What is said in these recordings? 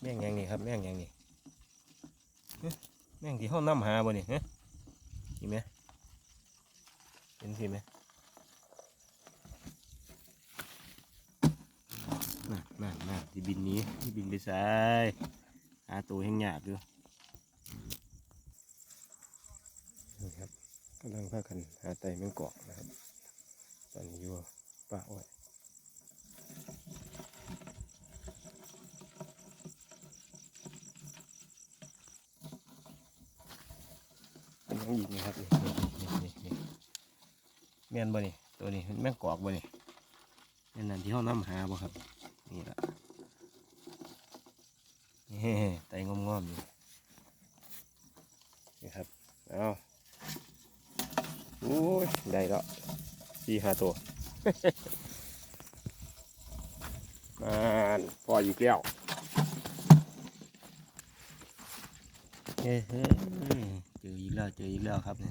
แม่งยังนี่ครับ แม่งยังนี่แม่งที่ห้องน้ำหาบ่นี่ฮะเห็นไหมเห็นสิไหมนั่นนั่นนั่นที่บินนี้ที่บินไปซ้ายหาตัวแห้งหยากอยู่นี่ครับกำลังพากันหาไตแมงกอกนะครับ ตอนนี้อยู่ป่าอ้อยเป็น ยังอีกนะครับนี่นี่นี่แม่นบ่นี่ตัวนี้แม่งกอกบ่นี่แม่นนั่นที่เขาน้ำหาบ่ครับนี่ละนี่ไตงอมๆอยู่นี่ครับเอาโอ้ยได้แล้วสี่ห้าตัวมันพออีกแล้วเฮ้ย เจออีกแล้วเจออีกแล้วครับนี่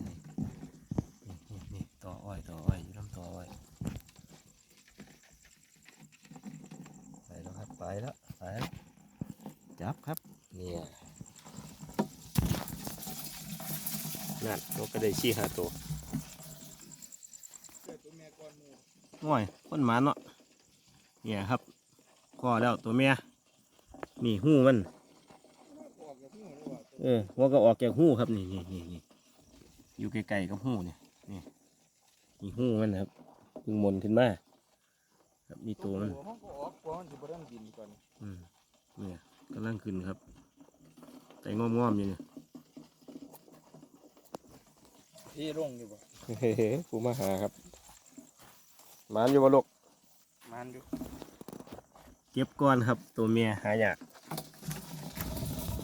นี่นี่นี่ต่ออ้อยต่ออ้อยอยู่ลำต่ออ้อยไปแล้วครับไปแล้วไปแล้วจับครับเนี่ยนั่นตัวก็ได้ชี้หาตัวง่อยคนหมาเนาะเนี่ยครับคอแล้วตัวเมียนี่หูมัน เออหัวก็ออกจากหูครับนี่นี่นี่นี่อยู่ไกลๆกับหูนี่นี่นี่หูมันนะครับเพึ่งหมนขึ้นมาครับนี่ตัวมันห้องก็ออกกว่ามันสิบ่ได้บินก่อนอืมเนี่ยกำลังขึ้นครับ แต่งอมๆอยู่เนี่ยที่ลงอยู่บ่เฮ้ยกูมาหาครับหมานอยู่บ่ลูกมันอยู่เก็บก้อนครับ ตัวเมียหายาก